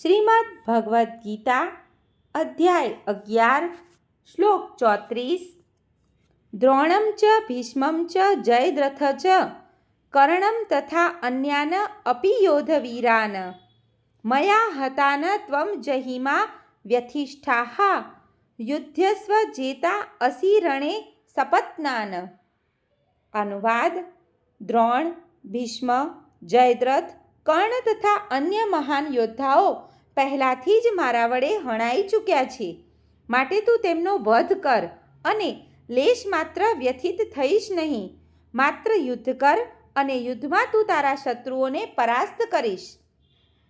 શ્રીમદ ભગવદ્ ગીતા, અધ્યાય અગિયાર, શ્લોક ચોત્રીસ. દ્રોણમ ચ, ભીષ્મમ ચ, જયદ્રથ ચ, કર્ણમ તથા અન્યાન અપી યોધવીરાન. મયા હતાન ત્વમ જહિમા વ્યથિષ્ઠા યુદ્ધસ્વ જેતા અસી રણે સપત્નાન અનુવાદ દ્રોણ, ભીષ્મ, જયદ્રથ કર્ણ તથા અન્ય મહાન યોદ્ધાઓ પહેલાંથી જ મારા વડે હણાઈ ચૂક્યા છે. માટે તું તેમનો વધ કર અને લેશ માત્ર વ્યથિત થઈશ નહીં. માત્ર યુદ્ધ કર અને યુદ્ધમાં તું તારા શત્રુઓને પરાસ્ત કરીશ.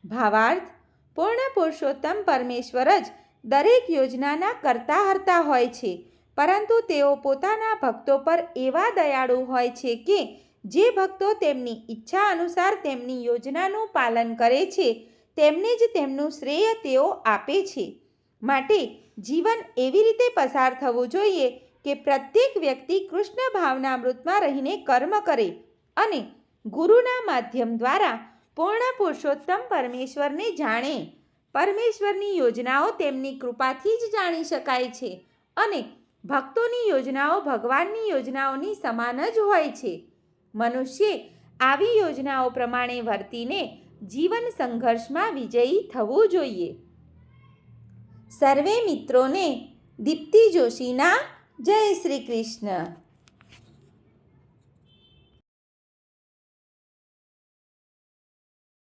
ભાવાર્થ, પૂર્ણ પુરુષોત્તમ પરમેશ્વર જ દરેક યોજનાના કરતા હરતા હોય છે, પરંતુ તેઓ પોતાના ભક્તો પર એવા દયાળુ હોય છે કે જે ભક્તો તેમની ઈચ્છા અનુસાર તેમની યોજનાનું પાલન કરે છે, તેમને જ તેમનું શ્રેય તેઓ આપે છે. માટે જીવન એવી રીતે પસાર થવું જોઈએ કે પ્રત્યેક વ્યક્તિ કૃષ્ણ ભાવનામૃતમાં રહીને કર્મ કરે અને ગુરુના માધ્યમ દ્વારા પૂર્ણ પુરુષોત્તમ પરમેશ્વરને જાણે. પરમેશ્વરની યોજનાઓ તેમની કૃપાથી જ જાણી શકાય છે અને ભક્તોની યોજનાઓ ભગવાનની યોજનાઓની સમાન જ હોય છે. મનુષ્યે આવી યોજનાઓ પ્રમાણે વર્તીને જીવન સંઘર્ષમાં વિજયી થવું જોઈએ. સર્વે મિત્રોને દીપ્તિ જોશીના જય શ્રી કૃષ્ણ.